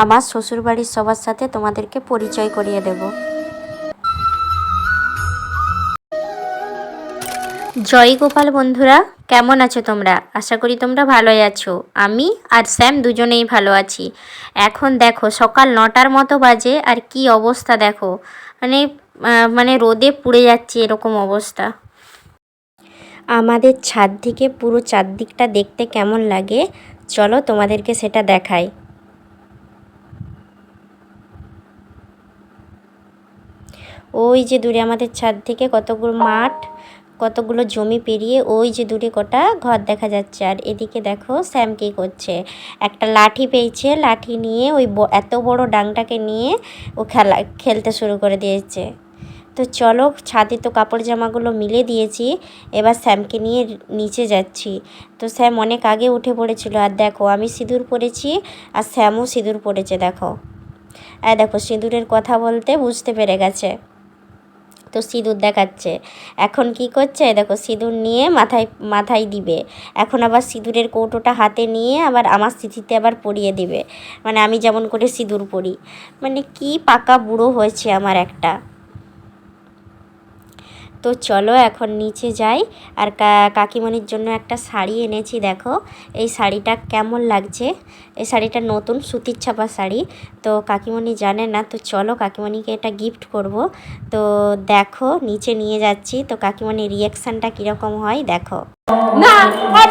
আমার শ্বশুরবাড়ির সবার সাথে তোমাদেরকে পরিচয় করিয়ে দেব। জয় গোপাল বন্ধুরা, কেমন আছো তোমরা? আশা করি তোমরা ভালোই আছো। আমি আর স্যাম দুজনেই ভালো আছি। এখন দেখো, সকাল নটার মতো বাজে আর কি অবস্থা দেখো। মানে মানে রোদে পুড়ে যাচ্ছে এরকম অবস্থা। আমাদের ছাদ থেকে পুরো চারদিকটা দেখতে কেমন লাগে? চলো তোমাদেরকে সেটা দেখাই। ওই যে দূরে আমাদের ছাদ থেকে কতগুলো মাঠ, কতগুলো জমি পেরিয়ে ওই যে দূরে কটা ঘর দেখা যাচ্ছে। আর এদিকে দেখো স্যাম কী করছে। একটা লাঠি পেয়েছে, লাঠি নিয়ে ওই এত বড় ডাংটাকে নিয়ে ও খেলা, খেলতে শুরু করে দিয়েছে। তো চলো ছাদে তো কাপড় জামাগুলো মিলে দিয়েছি, এবার স্যামকে নিয়ে নিচে যাচ্ছি। তো স্যাম অনেক আগে উঠে পড়েছিল, আর দেখো আমি সিঁদুর পরেছি, আর স্যামও সিঁদুর পরেছে, দেখো। আর দেখো সিঁদুরের কথা বলতে বুঝতে পেরে গেছে। তো সিঁদুর দেখাচ্ছে। এখন কি করছে? দেখো, সিঁদুর নিয়ে মাথায় মাথায় দিবে। এখন আবার সিঁদুরের কৌটোটা হাতে নিয়ে আবার আমার স্মৃতিতে আবার পরিয়ে দিবে। মানে আমি যেমন করে সিঁদুর পরি। মানে কি পাকা বুড়ো হয়েছে আমার একটা। তো চলো এখন নিচে যাই। আর কাকিমণির জন্য একটা শাড়ি এনেছি দেখো। এই শাড়িটা কেমন লাগছে? এই শাড়িটা নতুন সুতির ছাপা শাড়ি। তো কাকিমণি জানে না তো চলো কাকিমণিকে এটা গিফট করব। তো দেখো নিচে নিয়ে যাচ্ছি। তো কাকিমণির রিয়াকশানটা কীরকম হয় দেখো। না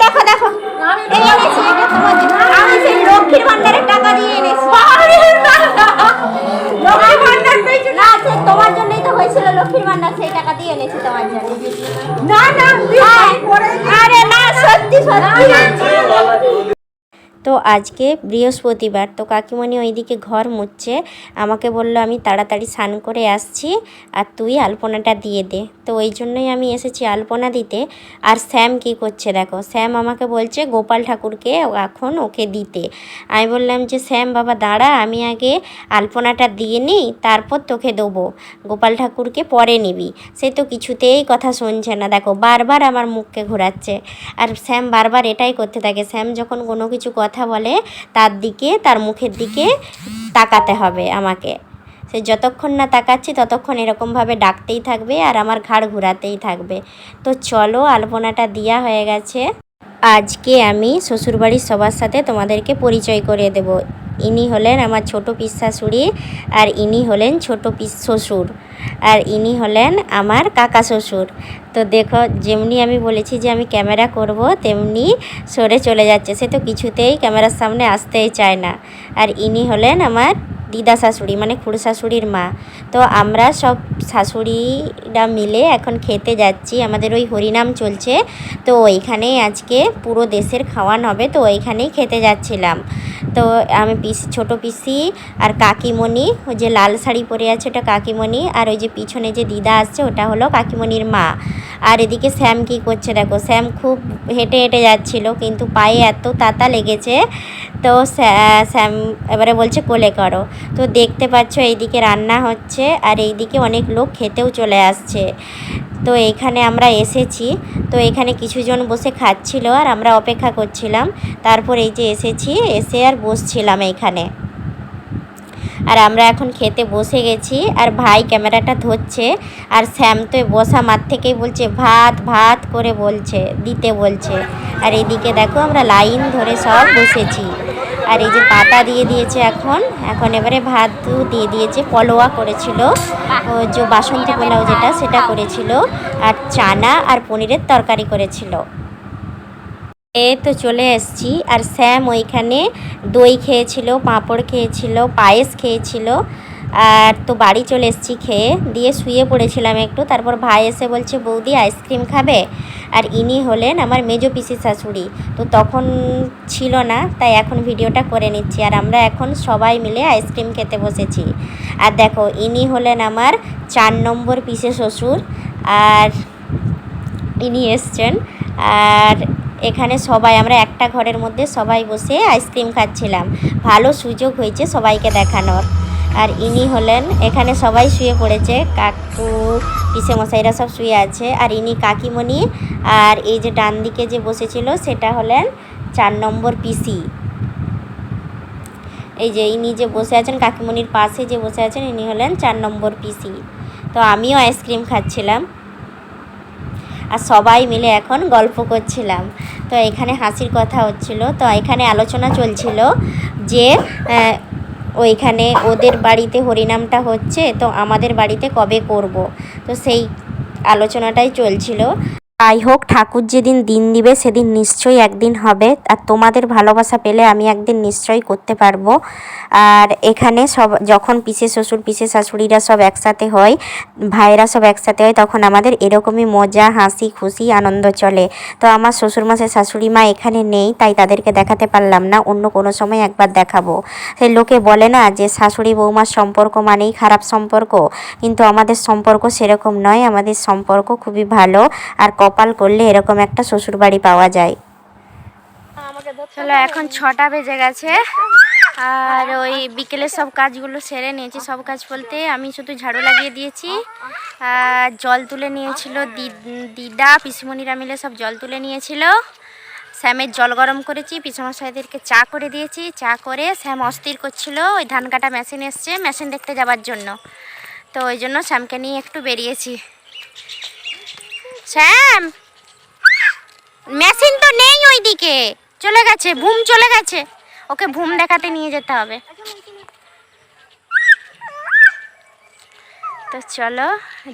দেখো দেখো। লক্ষ্মীর ভান্ডারের টাকা দিয়ে এনেছি। তোমার হয়েছিল লক্ষ্মীর ভান্ডার সেই টাকা দিয়ে এনেছি তোমার জন্য না না আরে না সত্যি সত্যি তো আজকে বৃহস্পতিবার, তো কাকিমণি ওইদিকে ঘর মুছছে। আমাকে বলল, আমি তাড়াতাড়ি স্নান করে আসছি আর তুই আলপনাটা দিয়ে দে। তো ওই জন্যই আমি এসেছি আলপনা দিতে। আর স্যাম কি করছে দেখো, স্যাম আমাকে বলছে, গোপাল ঠাকুরকে এখন ওকে দিতে। আমি বললাম যে, স্যাম বাবা, দাঁড়া, আমি আগে আলপনাটা দিয়ে নিই, তারপর তোকে দেবো। গোপাল ঠাকুরকে পরে নিবি। সে তো কিছুতেই কথা শুনছে না। দেখো, বারবার আমার মুখকে ঘোরাচ্ছে। আর স্যাম বারবার এটাই করতে থাকে। স্যাম যখন কোনো কিছু কথা বলে, তার দিকে, তার মুখের দিকে তাকাতে হবে আমাকে। সে যতক্ষণ না তাকাচ্ছি, ততক্ষণ এরকমভাবে ডাকতেই থাকবে আর আমার ঘাড় ঘুরাতেই থাকবে। তো চলো, আলপনাটা দিয়া হয়ে গেছে। আজকে আমি শ্বশুরবাড়ির সবার সাথে তোমাদেরকে পরিচয় করে দেব। ইনি হলেন আমার ছোট পিস শাশুড়ি, আর ইনি হলেন ছোট পিস শ্বশুর, আর ইনি হলেন আমার কাকা শ্বশুর। তো দেখো, যেমনি আমি বলেছি যে আমি ক্যামেরা করব, তেমনি সরে চলে যাচ্ছে। সে তো কিছুতেই ক্যামেরার সামনে আসতেই চায় না। আর ইনি হলেন আমার দিদা শাশুড়ি মানে খুড় শাশুড়ির মা। তো আমরা সব শাশুড়িরা মিলে এখন খেতে যাচ্ছি। আমাদের ওই হরিনাম চলছে। তো ওইখানেই আজকে পুরো দেশের খাওয়ান হবে। তো ওইখানেই খেতে যাচ্ছিলাম। তো আমি পিসি, ছোটো পিসি আর কাকিমণি, ওই যে লাল শাড়ি পরে আছে ওটা কাকিমণি আর ওই যে পিছনে যে দিদা আসছে ওটা হলো কাকিমণির মা। আর এদিকে শ্যাম কি করছে দেখো, শ্যাম খুব হেঁটে হেঁটে যাচ্ছিল কিন্তু পায়ে এত তাতা লেগেছে তো স্যা- স্যাম এবারে বলছে কোলে করো। তো দেখতে পাচ্ছ এইদিকে রান্না হচ্ছে আর এইদিকে অনেক লোক খেতেও চলে আসছে। তো এখানে আমরা এসেছি। তো এখানে কিছুজন বসে খাচ্ছিল আর আমরা অপেক্ষা করছিলাম। তারপর এই যে এসেছি, এসে আর বসছিলাম এইখানে আর আমরা এখন খেতে বসে গেছি আর ভাই ক্যামেরাটা ধরছে আর শ্যাম তো বসা মাঠ থেকেই বলছে, ভাত ভাত করে বলছে, দিতে বলছে। আর এদিকে দেখো আমরা লাইন ধরে সব বসেছি। আর এই যে পাতা দিয়ে দিয়েছে এখন। এখন এবারে ভাত দিয়ে দিয়েছে, পলোয়া করেছিল। যে বাসন্তী পোলাও যেটা, সেটা করেছিল। আর চানা আর পনিরের তরকারি করেছিল। এ তো চলে এসছি। আর স্যাম ওইখানে দই খেয়েছিল, পাঁপড় খেয়েছিল, পায়েস খেয়েছিল। আর তো বাড়ি চলে এসেছি খেয়ে, দিয়ে শুয়ে পড়েছিলাম একটু। তারপর ভাই এসে বলছে, বৌদি, আইসক্রিম খাবে? আর ইনি হলেন আমার মেজো পিসি শাশুড়ি। তো তখন ছিল না, তাই এখন ভিডিওটা করে নিচ্ছি। আর আমরা এখন সবাই মিলে আইসক্রিম খেতে বসেছি। আর দেখো, ইনি হলেন আমার চার নম্বর পিসে শ্বশুর। আর ইনি এসছেন। আর এখানে সবাই, আমরা একটা ঘরের মধ্যে সবাই বসে আইসক্রিম খাচ্ছিলাম। ভালো সুযোগ হয়েছে সবাইকে দেখানোর। আর ইনি হলেন, এখানে সবাই শুয়ে পড়েছে, কাকু পিসে মশাইরা সব শুয়ে আছে, আর ইনি কাকিমণি, আর এই যে ডান দিকে যে বসেছিল, সেটা হলেন চার নম্বর পিসি। এই যে ইনি যে বসে আছেন, কাকিমণির পাশে যে বসে আছেন, ইনি হলেন চার নম্বর পিসি। তো আমিও আইসক্রিম খাচ্ছিলাম। আর সবাই মিলে এখন গল্প করছিলাম। তো এখানে হাসির কথা হচ্ছিল। তো এখানে আলোচনা চলছিল যে ওইখানে ওদের বাড়িতে হরিনামটা হচ্ছে তো আমাদের বাড়িতে কবে করব? তো সেই আলোচনাটাই চলছিল। যাই হোক, ঠাকুর যেদিন দিন দিবে, সেদিন নিশ্চয়ই একদিন হবে। আর তোমাদের ভালোবাসা পেলে আমি একদিন নিশ্চয়ই করতে পারব। আর এখানে সব, যখন পিসে শ্বশুর পিসে শাশুড়িরা সব একসাথে হয় ভাইরা সব একসাথে হয়, তখন আমাদের এরকমই মজা, হাসি, খুশি, আনন্দ চলে। তো আমার শ্বশুরমশাই শাশুড়ি মা এখানে নেই, তাই তাদেরকে দেখাতে পারলাম না, অন্য কোনো সময় একবার দেখাবো। সেই লোকে বলে না যে, শাশুড়ি বৌমার সম্পর্ক মানেই খারাপ সম্পর্ক। কিন্তু আমাদের সম্পর্ক সেরকম নয়, আমাদের সম্পর্ক খুবই ভালো। আর কপাল করলে এরকম একটা শ্বশুর বাড়ি পাওয়া যায়। চলো, এখন ছটা বেজে গেছে। আর ওই বিকেলে সব কাজগুলো সেরে নিয়েছি। সব কাজ বলতে আমি শুধু ঝাড়ু লাগিয়ে দিয়েছি। আর জল তুলে নিয়েছিল দিদা, পিসিমণিরা মিলে সব জল তুলে নিয়েছিল। শ্যামের জল গরম করেছি, পিসমশাইদেরকে চা করে দিয়েছি। চা করে শ্যাম অস্থির করছিল, ওই ধান কাটা মেশিন এসছে, মেশিন দেখতে যাওয়ার জন্য। তো ওই জন্য শ্যামকে নিয়ে একটু বেরিয়েছি। শ্যাম মেশিন তো নেই ওইদিকে। চলে গেছে ভুম চলে গেছে। ওকে ভুম দেখাতে নিয়ে যেতে হবে। তো চলো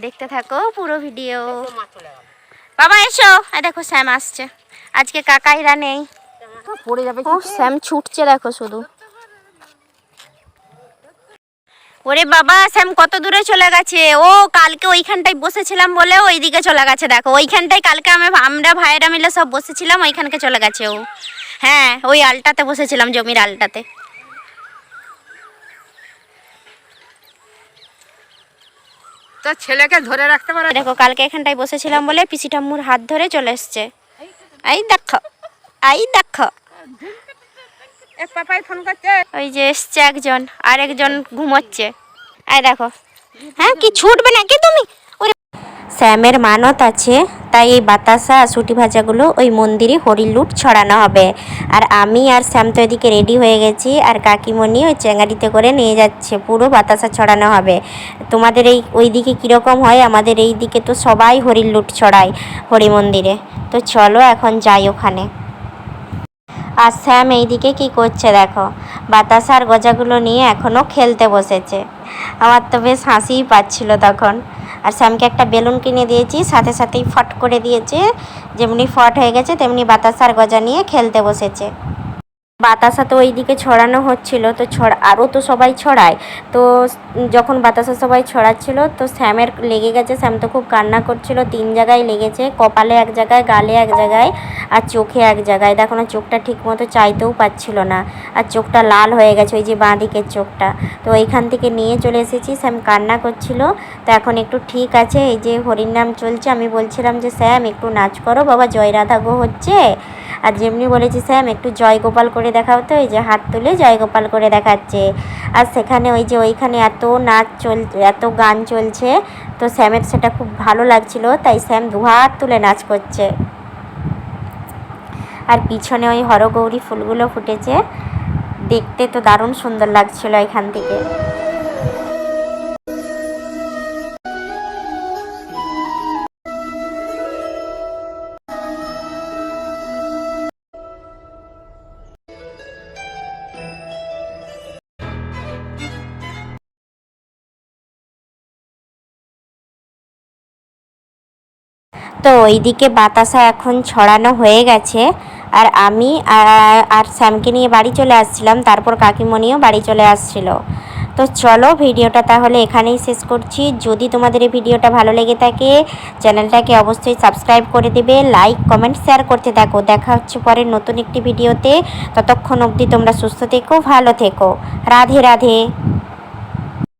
দেখতে থাকো পুরো ভিডিও। বাবা এসো। দেখো শ্যাম আসছে। আজকে কাকাইরা নেই। পড়ে যাবে ও শ্যাম ছুটছে দেখো শুধু। ওরে বাবা শ্যাম কত দূরে চলে গেছে? ও কালকে ওইখানটায় বসেছিলাম বলে ওইদিকে চলে গেছে দেখো। ওইখানটায় কালকে আমি আমরা ভাইয়েরা মিলে সব বসেছিলাম ওইখানকে চলে গেছে ও। হ্যাঁ ওই আলটাতে বসেছিলাম জমির আলটাতে। তো ছেলেকে ধরে রাখতে পারো? দেখো কালকে এখানটায় বসেছিলাম বলে পিসি ঠাম্মুর হাত ধরে চলে এসছে। এই দেখো এই দেখো। এক পাপাই ফোন করছে। ওই যে এসছে একজন, আর একজন ঘুমোচ্ছে। আয় দেখো। হ্যাঁ কি ছুটবে নাকি তুমি? শ্যামের মানত আছে, তাই এই বাতাসা আর সুটি ভাজাগুলো ওই মন্দিরে হরির লুট ছড়ানো হবে। আর আমি আর শ্যাম তো এদিকে রেডি হয়ে গেছি, আর কাকিমণি ওই চেঙ্গারিতে করে নিয়ে যাচ্ছে, পুরো বাতাসা ছড়ানো হবে। তোমাদের এই ওই দিকে কীরকম হয়? আমাদের এই দিকে তো সবাই হরির লুট ছড়ায় হরি মন্দিরে তো চলো এখন যাই ওখানে। আর স্যাম এইদিকে কি করছে দেখো? বাতাসার গজাগুলো নিয়ে এখনও খেলতে বসেছে। আমার তো বেশ হাসিই পাচ্ছিল তখন। আর স্যামকে একটা বেলুন কিনে দিয়েছি, সাথে সাথেই ফট করে দিয়েছে। যেমনি ফট হয়ে গেছে, তেমনি বাতাসার গজা নিয়ে খেলতে বসেছে। বাতাসা তো ওইদিকে ছড়ানো হচ্ছিল, তো ছড়া, আরও তো সবাই ছড়ায়। তো যখন বাতাসা সবাই ছড়াচ্ছিল, তো শ্যামের লেগে গেছে শ্যাম তো খুব কান্না করছিল, তিন জায়গায় লেগেছে, কপালে এক জায়গায়, গালে এক জায়গায়, আর চোখে এক জায়গায়। দেখো না, চোখটা ঠিক মতো চাইতেও পাচ্ছিল না, আর চোখটা লাল হয়ে গেছে, ওই যে বাঁ দিকের চোখটা। তো এইখান থেকে নিয়ে চলে এসেছি শ্যাম কান্না করছিল। তো এখন একটু ঠিক আছে, এই যে হরির নাম চলছে, আমি বলছিলাম যে, স্যাম, একটু নাচ করো, বাবা জয় রাধা গো হচ্ছে। আর যেমনি বলেছি, স্যাম, একটু জয়গোপাল করে দেখাও তো, এই যে হাত তুলে জয়গোপাল করে দেখাচ্ছে। আর সেখানে ওই যে ওইখানে এত নাচ চল, এত গান চলছে, তো স্যামের সেটা খুব ভালো লাগছিল, তাই স্যাম দুহাত তুলে নাচ করছে। আর পিছনে ওই হরগৌরী ফুলগুলো ফুটেছে, দেখতে তো দারুণ সুন্দর লাগছিল এখান থেকে। তো ওইদিকে বাতাসা এখন ছড়ানো হয়ে গেছে। আর আমি আর- স্যামকে নিয়ে বাড়ি চলে আসছিলাম, তারপর কাকিমণিও বাড়ি চলে আসছিল। তো চলো ভিডিওটা তাহলে এখানেই শেষ করছি। যদি তোমাদের এই ভিডিওটা ভালো লেগে থাকে, চ্যানেলটাকে অবশ্যই সাবস্ক্রাইব করে দেবে, লাইক, কমেন্ট, শেয়ার করতে থাকো। দেখা হচ্ছে পরে নতুন একটি ভিডিওতে। ততক্ষণ অবধি তোমরা সুস্থ থেকো, ভালো থেকো। রাধে রাধে।